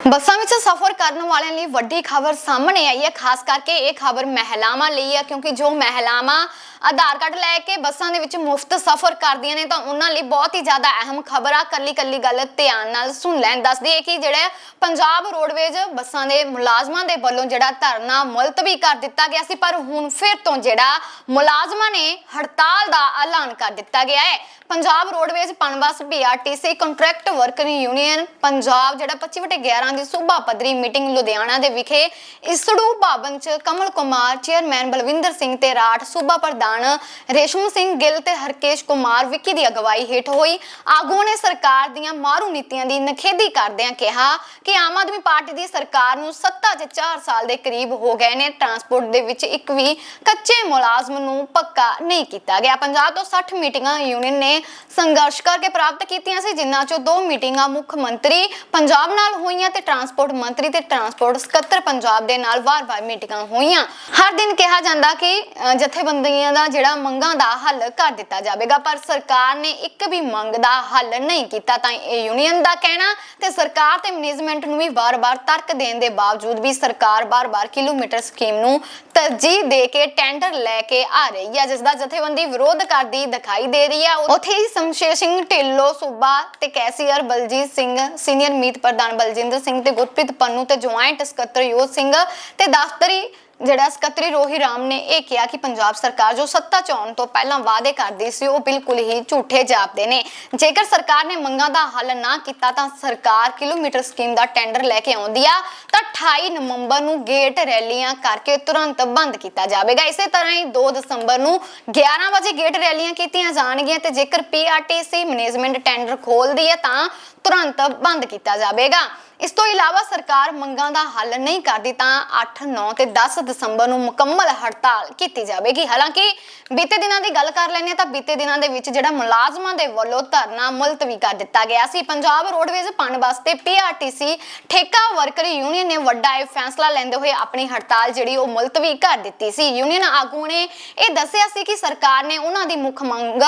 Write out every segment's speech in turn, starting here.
ਬੱਸਾਂ ਵਿੱਚ ਸਫ਼ਰ ਕਰਨ ਵਾਲਿਆਂ ਲਈ ਵੱਡੀ ਖਬਰ ਸਾਹਮਣੇ ਆਈ ਹੈ, ਖਾਸ ਕਰਕੇ ਇਹ ਖਬਰ ਮਹਿਲਾਵਾਂ ਲਈ ਹੈ, ਕਿਉਂਕਿ ਜੋ ਮਹਿਲਾਵਾਂ ਆਧਾਰ ਕਾਰਡ ਲੈ ਕੇ ਬੱਸਾਂ ਦੇ ਵਿੱਚ ਮੁਫਤ ਸਫ਼ਰ ਕਰਦੀਆਂ ਨੇ, ਤਾਂ ਉਹਨਾਂ ਲਈ ਬਹੁਤ ਹੀ ਜ਼ਿਆਦਾ ਅਹਿਮ ਖਬਰ ਆ। ਕੱਲੀ ਕੱਲੀ ਗੱਲ ਧਿਆਨ ਨਾਲ ਸੁਣ ਲੈਣ। ਦੱਸਦੀ ਹੈ ਕਿ ਜਿਹੜੇ ਪੰਜਾਬ ਰੋਡਵੇਜ਼ ਬੱਸਾਂ ਦੇ ਮੁਲਾਜ਼ਮਾਂ ਦੇ ਵੱਲੋਂ ਜਿਹੜਾ ਧਰਨਾ ਮੁਲਤਵੀ ਕਰ ਦਿੱਤਾ ਗਿਆ ਸੀ, ਪਰ ਹੁਣ ਫਿਰ ਤੋਂ ਜਿਹੜਾ ਮੁਲਾਜ਼ਮਾਂ ਨੇ ਹੜਤਾਲ ਦਾ ਐਲਾਨ ਕਰ ਦਿੱਤਾ ਗਿਆ ਹੈ। Punjab roadways PunBus PRTC contract worker union Punjab ਜਿਹੜਾ 25 ਵਟੇ 11 ਦੀ ਸੂਬਾ ਪੱਧਰੀ ਮੀਟਿੰਗ ਲੁਧਿਆਣਾ ਦੇ ਵਿਖੇ, ਇਸੜੂ ਭਵਨ ਚ ਕਮਲ ਕੁਮਾਰ, ਚੇਅਰਮੈਨ ਬਲਵਿੰਦਰ ਸਿੰਘ ਤੇ ਰਾਠ ਸੂਬਾ ਪ੍ਰਧਾਨ ਰੇਸ਼ਮ ਸਿੰਘ ਗਿੱਲ ਤੇ ਹਰਕੇਸ਼ ਕੁਮਾਰ ਵਿੱਕੀ ਦੀ ਅਗਵਾਈ ਹੇਠ ਹੋਈ। ਆਗੂਆਂ ਨੇ ਸਰਕਾਰ ਦੀਆਂ ਮਾਰੂ ਨੀਤੀਆਂ ਦੀ ਨਖੇਦੀ ਕਰਦਿਆਂ ਕਿਹਾ ਕਿ ਆਮ ਆਦਮੀ ਪਾਰਟੀ ਦੀ ਸਰਕਾਰ ਨੂੰ ਸੱਤਾ 'ਚ 4 ਸਾਲ ਦੇ ਕਰੀਬ ਹੋ ਗਏ ਨੇ। ਟਰਾਂਸਪੋਰਟ ਦੇ ਵਿੱਚ ਇੱਕ ਵੀ ਕੱਚੇ ਮੁਲਾਜ਼ਮ ਨੂੰ ਪੱਕਾ ਨਹੀਂ ਕੀਤਾ ਗਿਆ। ਪੰਜਾਬ ਤੋਂ 60 ਮੀਟਿੰਗਾਂ ਯੂਨੀਅਨ ਨੇ ਸੰਘਰਸ਼ ਕਰਕੇ ਪ੍ਰਾਪਤ ਕੀਤੀਆਂ ਸੀ, ਜਿਨ੍ਹਾਂ ਚੋਂ ਦੋ ਮੀਟਿੰਗਾਂ ਮੁੱਖ ਮੰਤਰੀ ਪੰਜਾਬ ਨਾਲ ਹੋਈਆਂ ਤੇ ਟਰਾਂਸਪੋਰਟ ਮੰਤਰੀ ਤੇ ਟਰਾਂਸਪੋਰਟ ਸਕੱਤਰ ਪੰਜਾਬ ਦੇ ਨਾਲ ਵਾਰ-ਵਾਰ ਮੀਟਿੰਗਾਂ ਹੋਈਆਂ। ਹਰ ਦਿਨ ਕਿਹਾ ਜਾਂਦਾ ਕਿ ਜਥੇਬੰਦੀਆਂ ਦਾ ਜਿਹੜਾ ਮੰਗਾਂ ਦਾ ਹੱਲ ਕਰ ਦਿੱਤਾ ਜਾਵੇਗਾ, ਪਰ ਸਰਕਾਰ ਨੇ ਇੱਕ ਵੀ ਮੰਗ ਦਾ ਹੱਲ ਨਹੀਂ ਕੀਤਾ, ਤਾਂ ਇਹ ਯੂਨੀਅਨ ਦਾ ਕਹਿਣਾ ਤੇ ਸਰਕਾਰ ਤੇ ਮੈਨੇਜਮੈਂਟ ਨੂੰ ਵੀ ਵਾਰ-ਵਾਰ ਤਰਕ ਦੇਣ ਦੇ ਬਾਵਜੂਦ ਵੀ ਸਰਕਾਰ ਬਾਰ-ਬਾਰ ਕਿਲੋਮੀਟਰ ਸਕੀਮ ਨੂੰ ਤਰਜੀਹ ਦੇ ਕੇ ਟੈਂਡਰ ਲੈ ਕੇ ਆ ਰਹੀ ਹੈ ਜਿਸ ਦਾ ਜਥੇਬੰਦੀ ਵਿਰੋਧ ਕਰਦੀ ਦਿਖਾਈ ਦੇ ਰਹੀ ਹੈ। ਉੱਥੇ ਹੀ ਸ਼ਮਸ਼ੇਰ ਸਿੰਘ ਢਿੱਲੋਂ, ਸੂਬਾ ਤੇ ਕੈਸੀਅਰ ਬਲਜੀਤ ਸਿੰਘ ਸੀਨੀਅਰ ਮੀਤ ਪ੍ਰਧਾਨ ਬਲਜਿੰਦਰ ਸਿੰਘ ਤੇ ਗੁਰਪ੍ਰੀਤ ਪੰਨੂ ਤੇ ਜੁਆਇੰਟ ਸਕੱਤਰ ਯੋਧ ਸਿੰਘ ਤੇ ਦਫ਼ਤਰੀ ਜਿਹੜਾ ਸਕੱਤਰੀ ਰੋਹੀ ਰਾਮ ਨੇ ਇਹ ਕਿਹਾ ਕਿ ਪੰਜਾਬ ਸਰਕਾਰ ਜੋ ਸੱਤਾ ਚ ਆਉਣ ਤੋਂ ਪਹਿਲਾਂ ਵਾਅਦੇ ਕਰਦੀ ਸੀ, ਉਹ ਬਿਲਕੁਲ ਹੀ ਝੂਠੇ ਜਾਪਦੇ ਨੇ। ਜੇਕਰ ਸਰਕਾਰ ਨੇ ਮੰਗਾਂ ਦਾ ਹੱਲ ਨਾ ਕੀਤਾ ਤਾਂ ਸਰਕਾਰ ਕਿਲੋਮੀਟਰ ਸਕੀਮ ਦਾ ਟੈਂਡਰ ਲੈ ਕੇ ਆਉਂਦੀ ਆ। ਤਾਂ 28 ਨਵੰਬਰ ਨੂੰ ਗੇਟ ਰੈਲੀਆਂ ਕਰਕੇ ਤੁਰੰਤ ਬੰਦ ਕੀਤਾ ਜਾਵੇਗਾ। ਇਸੇ ਤਰ੍ਹਾਂ ਹੀ 2 ਦਸੰਬਰ ਨੂੰ 11 ਵਜੇ ਗੇਟ ਰੈਲੀਆਂ ਕੀਤੀਆਂ ਜਾਣਗੀਆਂ ਤੇ ਜੇਕਰ ਪੀਆਰਟੀਸੀ ਮੈਨੇਜਮੈਂਟ ਟੈਂਡਰ ਖੋਲਦੀ ਹੈ ਤਾਂ ਤੁਰੰਤ ਬੰਦ ਕੀਤਾ ਜਾਵੇਗਾ। ਇਸ ਤੋਂ ਇਲਾਵਾ ਸਰਕਾਰ ਮੰਗਾਂ ਦਾ ਹੱਲ ਨਹੀਂ ਕਰਦੀ ਤਾਂ 8 9 ਤੇ 10 ਦਸੰਬਰ ਨੂੰ ਮੁਕੰਮਲ ਹੜਤਾਲ ਕੀਤੀ ਜਾਵੇਗੀ। ਹਾਲਾਂਕਿ ਬੀਤੇ ਦਿਨਾਂ ਦੀ ਗੱਲ ਕਰ ਲੈਂਦੇ ਤਾਂ ਬੀਤੇ ਦਿਨਾਂ ਦੇ ਵਿੱਚ ਜਿਹੜਾ ਮੁਲਾਜ਼ਮਾਂ ਦੇ ਵੱਲੋਂ ਧਰਨਾ ਮੁਲਤਵੀ ਕਰ ਦਿੱਤਾ ਗਿਆ ਸੀ। ਪੰਜਾਬ ਰੋਡਵੇਜ਼ ਪਣ ਵਾਸਤੇ ਪੀਆਰਟੀਸੀ ਠੇਕਾ ਵਰਕਰ ਯੂਨੀਅਨ ਨੇ ਵੱਡਾ ਇਹ ਫੈਸਲਾ ਲੈਂਦੇ ਹੋਏ ਆਪਣੀ ਹੜਤਾਲ ਜਿਹੜੀ ਉਹ ਮੁਲਤਵੀ ਕਰ ਦਿੱਤੀ ਸੀ। ਯੂਨੀਅਨ ਆਗੂ ਨੇ ਇਹ ਦੱਸਿਆ ਸੀ ਕਿ ਸਰਕਾਰ ਨੇ ਉਹਨਾਂ ਦੀ ਮੁੱਖ ਮੰਗ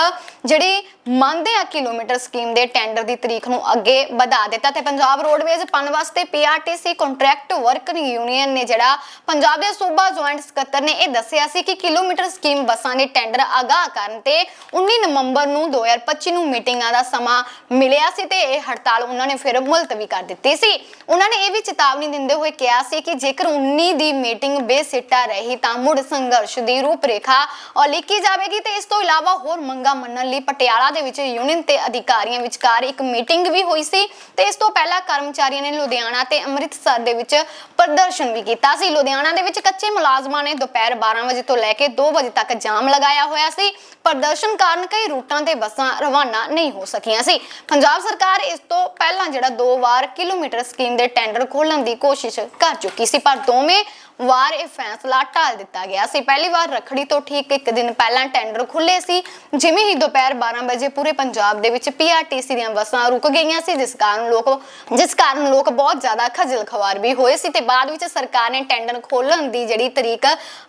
ਜਿਹੜੀ ਮੰਨਦੇ ਆ ਕਿਲੋਮੀਟਰ ਸਕੀਮ ਦੇ ਟੈਂਡਰ ਦੀ ਤਰੀਕ ਨੂੰ ਅੱਗੇ ਵਧਾ ਦਿੱਤਾ ਤੇ ਪੰਜਾਬ ਰੋਡਵੇਜ਼ ਪਣ ਵਾਸਤੇ ਪੀਆਰਟੀਸੀ ਕੰਟਰੈਕਟ ਵਰਕਰ ਯੂਨੀਅਨ ਨੇ ਜਿਹੜਾ ਪੰਜਾਬ ਦੇ ਸੂਬਾ ਜੁਆਇੰਟ ਸਕੱਤਰ ਨੇ ਇਹ ਦੱਸਿਆ ਸੀ ਕਿ ਕਿਲੋਮੀਟਰ ਸਕੀਮ ਬੱਸਾਂ ਦੇ ਟੈਂਡਰ ਆਗਾਹ ਕਰਨ ਤੇ 19 ਨਵੰਬਰ ਨੂੰ 2025 ਨੂੰ ਮੀਟਿੰਗਾਂ ਦਾ ਸਮਾਂ ਮਿਲਿਆ ਸੀ ਤੇ ਇਹ ਹੜਤਾਲ ਉਹਨਾਂ ਨੇ ਫਿਰ ਮੁਲਤਵੀ ਕਰ ਦਿੱਤੀ ਸੀ। ਉਹਨਾਂ ਨੇ ਇਹ ਵੀ ਚੇਤਾਵਨੀ ਦਿੰਦੇ ਹੋਏ ਕਿਹਾ ਸੀ ਕਿ ਜੇਕਰ 19 ਦੀ ਮੀਟਿੰਗ ਬੇਸਿੱਟਾ ਰਹੀ ਤਾਂ ਮੁੜ ਸੰਘਰਸ਼ ਦੀ ਰੂਪਰੇਖਾ ਉਲੀਕੀ ਜਾਵੇਗੀ ਤੇ ਇਸ ਤੋਂ ਇਲਾਵਾ ਹੋਰ ਮੰਗਾਂ ਮੰਨਣ ਲਈ ਪਟਿਆਲਾ ਦੇ ਵਿੱਚ ਯੂਨੀਅਨ ਤੇ ਅਧਿਕਾਰੀਆਂ ਵਿਚਕਾਰ ਇੱਕ ਮੀਟਿੰਗ ਵੀ ਹੋਈ ਸੀ ਤੇ ਇਸ ਤੋਂ ਪਹਿਲਾਂ ਕਰਮਚਾਰੀਆਂ ਨੇ ਲੁਧਿਆਣਾ ਤੇ ਅੰਮ੍ਰਿਤਸਰ ਦੇ ਵਿੱਚ ਪ੍ਰਦਰਸ਼ਨ ਵੀ ਕੀਤਾ ਸੀ। ਲੁਧਿਆਣਾ ਦੇ ਵਿੱਚ ਕੱਚੇ ਮੁਲਾਜ਼ਮਾਂ ਨੇ ਦੁਪਹਿਰ 12 ਵਜੇ ਤੋਂ ਲੈ ਕੇ 2 ਵਜੇ ਤੱਕ ਜਾਮ ਲਗਾਇਆ ਹੋਇਆ ਸੀ। ਪ੍ਰਦਰਸ਼ਨ ਕਾਰਨ ਕਈ ਰੂਟਾਂ ਤੇ ਬੱਸਾਂ ਰਵਾਨਾ ਨਹੀਂ ਹੋ ਸਕੀਆਂ ਸੀ। ਪੰਜਾਬ ਸਰਕਾਰ ਇਸ ਤੋਂ ਪਹਿਲਾਂ ਜਿਹੜਾ ਦੋ ਵਾਰ ਕਿਲੋਮੀਟਰ ਸਕੀਮ ਦੇ ਟੈਂਡਰ ਖੋਲਣ ਦੀ ਕੋਸ਼ਿਸ਼ ਕਰ ਚੁੱਕੀ ਸੀ, ਪਰ ਦੋਵੇਂ ਵਾਰ ਇਹ ਫੈਸਲਾ ਟਾਲ ਦਿੱਤਾ ਗਿਆ ਸੀ। ਪਹਿਲੀ ਵਾਰ ਰਖੜੀ ਤੋਂ ਠੀਕ ਇੱਕ ਦਿਨ ਪਹਿਲਾਂ ਟੈਂਡਰ ਖੁੱਲੇ ਸੀ, ਜਿਵੇਂ ਹੀ ਦੁਪਹਿਰ 12 ਵਜੇ ਪੂਰੇ ਪੰਜਾਬ ਦੇ ਵਿੱਚ ਪੀਆਰਟੀਸੀ ਦੀਆਂ ਬੱਸਾਂ ਰੁਕ ਗਈਆਂ ਸੀ, ਜਿਸ ਕਾਰਨ ਲੋਕ ਜਿਸ ਕਾਰਨ ਲੋਕ ਬਹੁਤ ਜ਼ਿਆਦਾ ਖਜਲ ਖਵਾਰ ਵੀ ਹੋਏ ਸੀ ਤੇ ਬਾਅਦ ਵਿੱਚ ਸਰਕਾਰ ਨੇ ਟੈਂਡਰ ਖੋਲਣ ਦੀ ਜਿਹੜੀ ਤਰੀਕ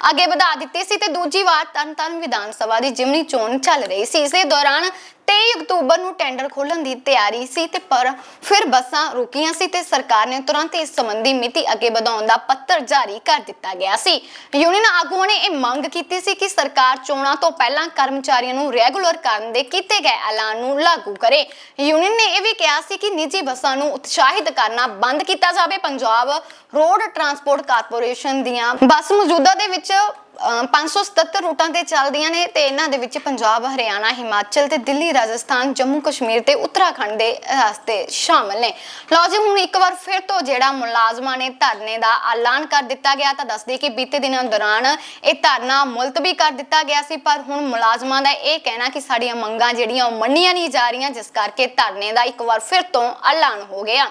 ਅੱਗੇ ਵਧਾ ਦਿੱਤੀ ਸੀ ਤੇ ਦੂਜੀ ਵਾਰ ਤਰਨਤਾਰਨ ਵਿਧਾਨ ਸਭਾ ਦੀ ਜਿਮਨੀ ਚੋਣ ਚੱਲ ਰਹੀ ਸੀ। ਇਸੇ ਦੌਰਾਨ 23 ਅਕਤੂਬਰ ਨੂੰ ਟੈਂਡਰ ਖੋਲਣ ਦੀ ਤਿਆਰੀ ਸੀ ਤੇ ਪਰ ਫਿਰ ਬੱਸਾਂ ਰੁਕੀਆਂ ਸੀ ਤੇ ਸਰਕਾਰ ਨੇ ਤੁਰੰਤ ਇਸ ਸੰਬੰਧੀ ਮਿਤੀ ਅੱਗੇ ਵਧਾਉਣ ਦਾ ਪੱਤਰ ਜਾਰੀ ਕਰ ਦਿੱਤਾ ਗਿਆ ਸੀ। ਯੂਨੀਅਨ ਆਗੂਆਂ ਨੇ ਇਹ ਮੰਗ ਕੀਤੀ ਸੀ ਕਿ ਸਰਕਾਰ ਚੋਣਾਂ ਤੋਂ ਪਹਿਲਾਂ ਕਰਮਚਾਰੀਆਂ ਨੂੰ ਰੈਗੂਲਰ ਕਰਨ ਦੇ ਕੀਤੇ ਗਏ ਐਲਾਨ ਨੂੰ ਲਾਗੂ ਕਰੇ। ਯੂਨੀਅਨ ਨੇ ਇਹ ਵੀ ਕਿਹਾ ਸੀ ਕਿ ਨਿੱਜੀ ਬੱਸਾਂ ਨੂੰ ਉਤਸ਼ਾਹਿਤ ਕਰਨਾ ਬੰਦ ਕੀਤਾ ਜਾਵੇ। ਪੰਜਾਬ ਰੋਡ ਟਰਾਂਸਪੋਰਟ ਕਾਰਪੋਰੇਸ਼ਨ ਦੀਆਂ ਬੱਸ ਮੌਜੂਦਾ ਦੇ ਵਿੱਚ ਅਹ 577 ਰੂਟਾਂ ਤੇ ਚੱਲਦੀਆਂ ਨੇ ਤੇ ਇਹਨਾਂ ਦੇ ਵਿੱਚ ਪੰਜਾਬ, ਹਰਿਆਣਾ, ਹਿਮਾਚਲ ਤੇ ਦਿੱਲੀ, ਰਾਜਸਥਾਨ, ਜੰਮੂ ਕਸ਼ਮੀਰ ਤੇ ਉੱਤਰਾਖੰਡ ਦੇ ਰਸਤੇ ਸ਼ਾਮਲ ਨੇ। ਲਓ ਜੀ, ਹੁਣ ਇੱਕ ਵਾਰ ਫਿਰ ਤੋਂ ਜਿਹੜਾ ਮੁਲਾਜ਼ਮਾਂ ਨੇ ਧਰਨੇ ਦਾ ਐਲਾਨ ਕਰ ਦਿੱਤਾ ਗਿਆ ਤਾਂ ਦੱਸਦੇ ਕਿ ਬੀਤੇ ਦਿਨਾਂ ਦੌਰਾਨ ਇਹ ਧਰਨਾ ਮੁਲਤਵੀ ਕਰ ਦਿੱਤਾ ਗਿਆ ਸੀ, ਪਰ ਹੁਣ ਮੁਲਾਜ਼ਮਾਂ ਦਾ ਇਹ ਕਹਿਣਾ ਕਿ ਸਾਡੀਆਂ ਮੰਗਾਂ ਜਿਹੜੀਆਂ ਉਹ ਮੰਨੀਆਂ ਨਹੀਂ ਜਾ ਰਹੀਆਂ, ਜਿਸ ਕਰਕੇ ਧਰਨੇ ਦਾ ਇੱਕ ਵਾਰ ਫਿਰ ਤੋਂ ਐਲਾਨ ਹੋ ਗਿਆ।